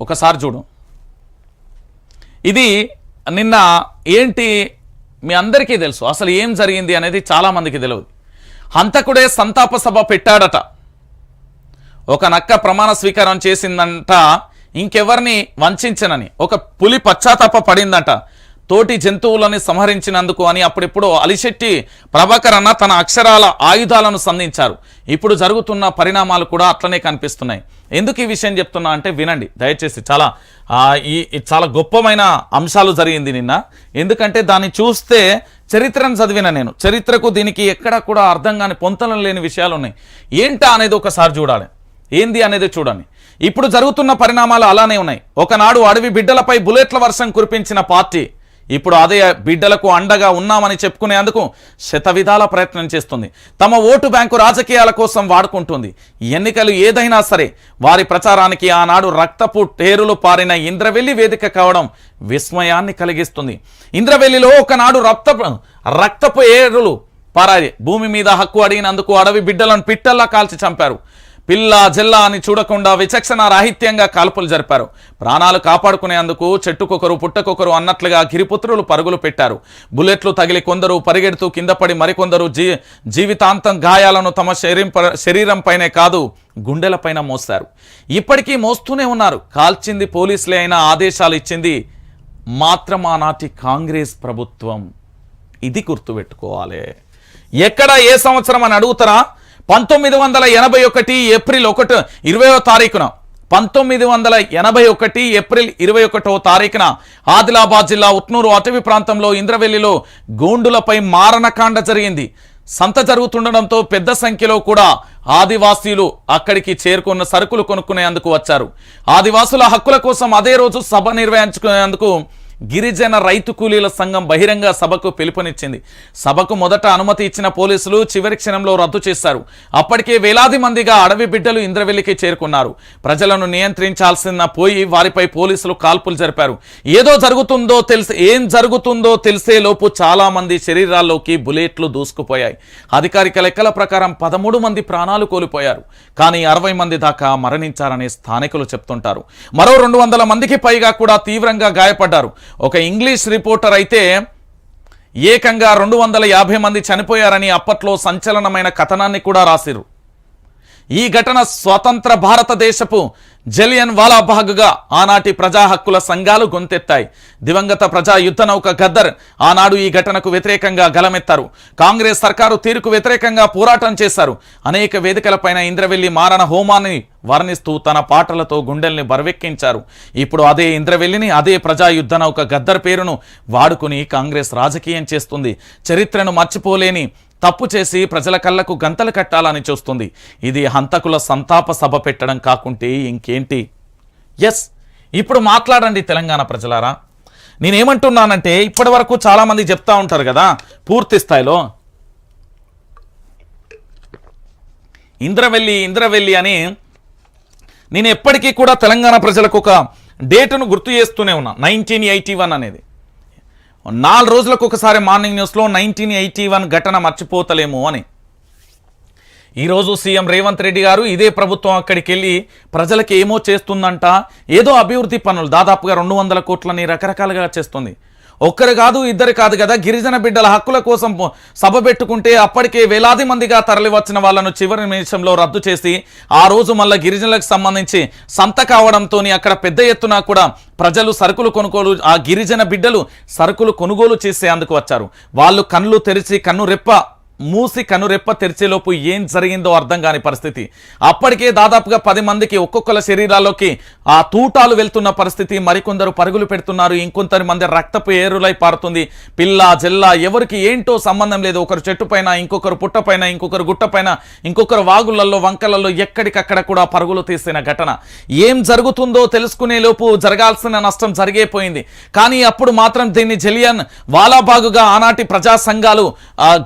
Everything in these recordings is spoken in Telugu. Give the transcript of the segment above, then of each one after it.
ఒకసారి చూడు. ఇది నిన్న ఏంటి మీ అందరికీ తెలుసు. అసలు ఏం జరిగింది అనేది చాలామందికి తెలియదు హంతకుడే సంతాప సభ పెట్టాడట. ఒక నక్క ప్రమాణ స్వీకారం చేసిందంట. ఇంకెవరిని వంచనని ఒక పులి పశ్చాత్తాప పడిందంట తోటి జంతువులని సంహరించినందుకు అని అప్పుడిప్పుడు అలిశెట్టి ప్రభాకర్ అన్న తన అక్షరాల ఆయుధాలను సంధించారు. ఇప్పుడు జరుగుతున్న పరిణామాలు కూడా అట్లనే కనిపిస్తున్నాయి. ఎందుకు ఈ విషయం చెప్తున్నా అంటే వినండి. దయచేసి చాలా ఈ చాలా గొప్పమైన అంశాలు జరిగింది నిన్న. ఎందుకంటే దాన్ని చూస్తే చరిత్రను చదివిన నేను. చరిత్రకు దీనికి ఎక్కడా కూడా అర్థం కాని పొంతనం లేని విషయాలు ఉన్నాయి. ఏంటా అనేది ఒకసారి చూడాలి. ఏంది అనేది చూడండి. ఇప్పుడు జరుగుతున్న పరిణామాలు అలానే ఉన్నాయి. ఒకనాడు అడవి బిడ్డలపై బుల్లెట్ల వర్షం కురిపించిన పార్టీ ఇప్పుడు అదే బిడ్డలకు అండగా ఉన్నామని చెప్పుకునేందుకు శతవిధాల ప్రయత్నం చేస్తుంది. తమ ఓటు బ్యాంకు రాజకీయాల కోసం వాడుకుంటుంది. ఎన్నికలు ఏదైనా సరే వారి ప్రచారానికి ఆనాడు రక్తపు టేరులు పారిన ఇంద్రవెల్లి వేదిక కావడం విస్మయాన్ని కలిగిస్తుంది. ఇంద్రవెల్లిలో ఒకనాడు రక్తపు రక్తపు ఏరులు పారాయి భూమి మీద హక్కు అడిగినందుకు అడవి బిడ్డలను పిట్టల్లా కాల్చి చంపారు. పిల్ల జిల్లా అని చూడకుండా విచక్షణ రాహిత్యంగా కాల్పులు జరిపారు. ప్రాణాలు కాపాడుకునేందుకు చెట్టుకొకరు పుట్టకొకరు అన్నట్లుగా గిరిపుత్రులు పరుగులు పెట్టారు. బుల్లెట్లు తగిలి కొందరు పరిగెడుతూ కిందపడి మరికొందరు జీ జీవితాంతం గాయాలను తమ శరీరం శరీరంపైనే కాదు గుండెలపైన మోస్తారు. ఇప్పటికీ మోస్తూనే ఉన్నారు. కాల్చింది పోలీసులే అయినా ఆదేశాలు ఇచ్చింది మాత్రం ఆనాటి కాంగ్రెస్ ప్రభుత్వం. ఇది గుర్తుపెట్టుకోవాలి. ఎక్కడ ఏ సంవత్సరం అని అడుగుతారా? పంతొమ్మిది వందల ఎనభై ఒకటి ఏప్రిల్ ఒకటి ఇరవయో తారీఖున పంతొమ్మిది వందల ఎనభై ఒకటి ఏప్రిల్ ఇరవై ఒకటో తారీఖున ఆదిలాబాద్ జిల్లా ఉట్నూరు అటవీ ప్రాంతంలో ఇంద్రవెల్లిలో గోండులపై మారణకాండ జరిగింది. సంత జరుగుతుండడంతో పెద్ద సంఖ్యలో కూడా ఆదివాసీలు అక్కడికి చేరుకున్న సరుకులు కొనుక్కునేందుకు వచ్చారు. ఆదివాసుల హక్కుల కోసం అదే రోజు సభ నిర్వహించుకునేందుకు గిరిజన రైతు కూలీల సంఘం బహిరంగ సభకు పిలుపునిచ్చింది. సభకు మొదట అనుమతి ఇచ్చిన పోలీసులు చివరి క్షణంలో రద్దు చేశారు. అప్పటికే వేలాది మందిగా అడవి బిడ్డలు ఇంద్రవెల్లికి చేరుకున్నారు. ప్రజలను నియంత్రించాల్సిన పోయి వారిపై పోలీసులు కాల్పులు జరిపారు. ఏదో జరుగుతుందో తెలిసి ఏం జరుగుతుందో తెలిసే లోపు చాలా మంది శరీరాల్లోకి బుల్లెట్లు దూసుకుపోయాయి. అధికారిక లెక్కల ప్రకారం పదమూడు మంది ప్రాణాలు కోల్పోయారు. కానీ అరవై మంది దాకా మరణించారని స్థానికులు చెప్తుంటారు. మరో రెండు వందల మందికి పైగా కూడా తీవ్రంగా గాయపడ్డారు. ఒక ఇంగ్లీష్ రిపోర్టర్ అయితే ఏకంగా రెండు వందల యాభై మంది చనిపోయారని అప్పట్లో సంచలనమైన కథనాన్ని కూడా రాసిరు ఈ ఘటన స్వతంత్ర భారతదేశపు జలియన్ వాలాబాగ్గా ఆనాటి ప్రజా హక్కుల సంఘాలు గొంతెత్తాయి. దివంగత ప్రజా యుద్ధ నౌక గద్దర్ ఆనాడు ఈ ఘటనకు వ్యతిరేకంగా గలమెత్తారు. కాంగ్రెస్ సర్కారు తీరుకు వ్యతిరేకంగా పోరాటం చేశారు. అనేక వేదికలపైన ఇంద్రవెల్లి మారణ హోమాన్ని వర్ణిస్తూ తన పాటలతో గుండెల్ని బరవెక్కించారు. ఇప్పుడు అదే ఇంద్రవెల్లిని అదే ప్రజా యుద్ధ నౌక గద్దర్ పేరును వాడుకుని కాంగ్రెస్ రాజకీయం చేస్తుంది. చరిత్రను మర్చిపోలేని తప్పు చేసి ప్రజల కళ్ళకు గంతలు కట్టాలని చూస్తుంది. ఇది హంతకుల సంతాప సభ పెట్టడం కాకుంటే ఇంకేంటి? ఎస్ ఇప్పుడు మాట్లాడండి తెలంగాణ ప్రజలారా. నేనేమంటున్నానంటే ఇప్పటి వరకు చాలామంది చెప్తా ఉంటారు కదా పూర్తి స్థాయిలో. ఇంద్రవెల్లి ఇంద్రవెల్లి అని నేను ఎప్పటికీ కూడా తెలంగాణ ప్రజలకు ఒక డేటును గుర్తు చేస్తూనే ఉన్నా. నైన్టీన్ ఎయిటీ వన్ అనేది. నాలుగు రోజులకు ఒకసారి మార్నింగ్ న్యూస్లో నైన్టీన్ ఎయిటీ వన్ ఘటన మర్చిపోతలేము అని. ఈరోజు సీఎం రేవంత్ రెడ్డి గారు ఇదే ప్రభుత్వం అక్కడికి వెళ్ళి ప్రజలకి ఏమో చేస్తుందంట ఏదో అభివృద్ధి పనులు దాదాపుగా రెండు వందల కోట్లని రకరకాలుగా చేస్తుంది. ఒక్కరు కాదు ఇద్దరు కాదు కదా. గిరిజన బిడ్డల హక్కుల కోసం సభ పెట్టుకుంటే అప్పటికే వేలాది మందిగా తరలివచ్చిన వాళ్ళను చివరి నిమిషంలో రద్దు చేసి ఆ రోజు మళ్ళీ గిరిజనులకు సంబంధించి సంత కావడంతో అక్కడ పెద్ద ఎత్తున కూడా ప్రజలు సరుకులు కొనుగోలు ఆ గిరిజన బిడ్డలు సరుకులు కొనుగోలు చేసే అందుకు వచ్చారు. వాళ్ళు కళ్ళు తెరిచి కన్ను రెప్ప మూసి కనురెప్ప తెరిచేలోపు ఏం జరిగిందో అర్థం కాని పరిస్థితి. అప్పటికే దాదాపుగా పది మందికి ఒక్కొక్కల శరీరాల్లోకి ఆ తూటాలు వెళ్తున్న పరిస్థితి. మరికొందరు పరుగులు పెడుతున్నారు. ఇంకొందరి మంది రక్తపు ఏరులై పారుతుంది. పిల్ల జెల్ల ఎవరికి ఏంటో సంబంధం లేదు. ఒకరు చెట్టు పైన ఇంకొకరు పుట్ట పైన ఇంకొకరు గుట్ట పైన ఇంకొకరు వాగులలో వంకలలో ఎక్కడికక్కడ కూడా పరుగులు తీసిన ఘటన. ఏం జరుగుతుందో తెలుసుకునే లోపు జరగాల్సిన నష్టం జరిగేపోయింది కానీ అప్పుడు మాత్రం దీన్ని జలియన్ వాలాబాగుగా ఆనాటి ప్రజా సంఘాలు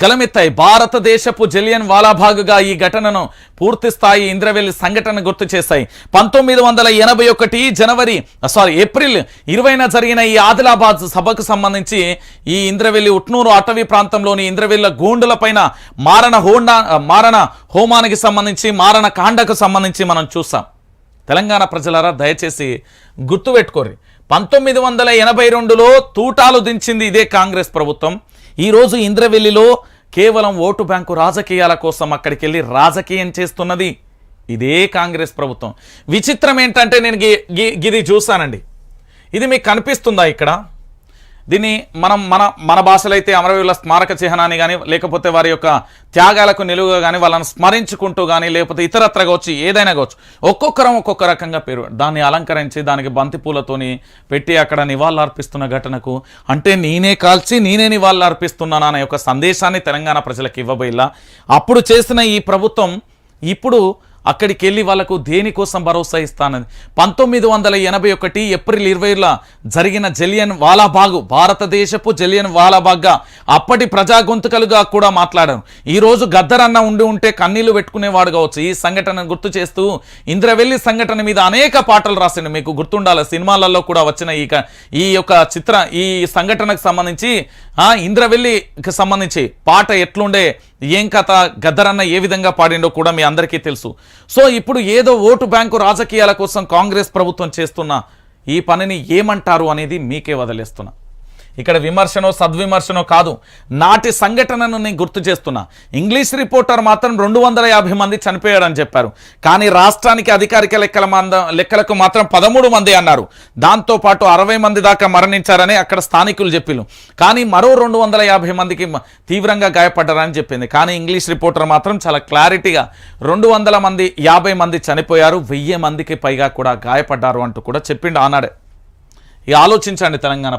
గలమెత్తాయి. భారతదేశపు జలియన్ వాలాభాగ్గా ఈ ఘటనను పూర్తి స్థాయి ఇంద్రవెల్లి సంఘటన గుర్తు చేశాయి. పంతొమ్మిది వందల ఎనభై ఒకటి జనవరి సారీ ఏప్రిల్ ఇరవైన జరిగిన ఈ ఆదిలాబాద్ సభకు సంబంధించి ఈ ఇంద్రవెల్లి ఉట్నూరు అటవీ ప్రాంతంలోని ఇంద్రవెల్లి గోండుల పైన మారణ హోండా మారణ హోమానికి సంబంధించి మారణ కాండకు సంబంధించి మనం చూసాం తెలంగాణ ప్రజలారా దయచేసి గుర్తుపెట్టుకోర్రి పంతొమ్మిది వందల ఎనభై రెండులో తూటాలు దించింది ఇదే కాంగ్రెస్ ప్రభుత్వం. ఈరోజు ఇంద్రవెల్లిలో కేవలం ఓటు బ్యాంకు రాజకీయాల కోసం అక్కడికి వెళ్ళి రాజకీయం చేస్తున్నది ఇదే కాంగ్రెస్ ప్రభుత్వం. విచిత్రం ఏంటంటే నేను గి- గి- గిది చూసానండి ఇది మీకు కనిపిస్తుందా ఇక్కడ? దీన్ని మనం మన మన భాషలో అయితే అమరవీరుల స్మారక చిహ్నాన్ని కానీ లేకపోతే వారి యొక్క త్యాగాలకు నిలువుగా కానీ వాళ్ళని స్మరించుకుంటూ కానీ లేకపోతే ఇతరత్ర కావచ్చు ఏదైనా కావచ్చు ఒక్కొక్కరం ఒక్కొక్క రకంగా పేరు. దాన్ని అలంకరించి దానికి బంతిపూలతోని పెట్టి అక్కడ నివాళులర్పిస్తున్న ఘటనకు అంటే నేనే కాల్చి నేనే నివాళులు అర్పిస్తున్నాను అనే యొక్క సందేశాన్ని తెలంగాణ ప్రజలకు ఇవ్వబోయిలా అప్పుడు చేసిన ఈ ప్రభుత్వం ఇప్పుడు అక్కడికి వెళ్ళి వాళ్ళకు దేనికోసం భరోసా ఇస్తానని. పంతొమ్మిది వందల ఎనభై ఒకటి ఏప్రిల్ ఇరవైలో జరిగిన జలియన్ వాలాబాగు భారతదేశపు జలియన్ వాలాబాగ్గా అప్పటి ప్రజా గొంతుకలుగా కూడా మాట్లాడారు. ఈరోజు గద్దరన్న ఉండి ఉంటే కన్నీళ్ళు పెట్టుకునేవాడు కావచ్చు. ఈ సంఘటనను గుర్తు చేస్తూ ఇంద్రవెల్లి సంఘటన మీద అనేక పాటలు రాసిండు. మీకు గుర్తుండాలి సినిమాలలో కూడా వచ్చిన ఈ ఈ యొక్క చిత్ర ఈ సంఘటనకు సంబంధించి ఇంద్రవెల్లికి సంబంధించి పాట ఎట్లుండే ఏం కథ? గద్దరన్న ఏ విధంగా పాడిండో కూడా మీ అందరికీ తెలుసు. సో ఇప్పుడు ఏదో ఓటు బ్యాంకు రాజకీయాల కోసం కాంగ్రెస్ ప్రభుత్వం చేస్తున్న ఈ పనిని ఏమంటారు అనేది మీకే వదిలేస్తున్నా. ఇక్కడ విమర్శనో సద్విమర్శనో కాదు. నాటి సంఘటనను నేను గుర్తు చేస్తున్నా. ఇంగ్లీష్ రిపోర్టర్ మాత్రం రెండు వందల యాభై మంది చనిపోయారని చెప్పారు. కానీ రాష్ట్రానికి అధికారిక లెక్కల మంద లెక్కలకు మాత్రం పదమూడు మంది అన్నారు. దాంతో పాటు అరవై మంది దాకా మరణించారని అక్కడ స్థానికులు చెప్పిలు కానీ మరో రెండు వందల యాభై మందికి తీవ్రంగా గాయపడ్డారని చెప్పింది. కానీ ఇంగ్లీష్ రిపోర్టర్ మాత్రం చాలా క్లారిటీగా రెండు వందల మంది యాభై మంది చనిపోయారు. వెయ్యి మందికి పైగా కూడా గాయపడ్డారు అంటూ కూడా చెప్పిండు ఆనాడే. ఇక ఆలోచించండి తెలంగాణ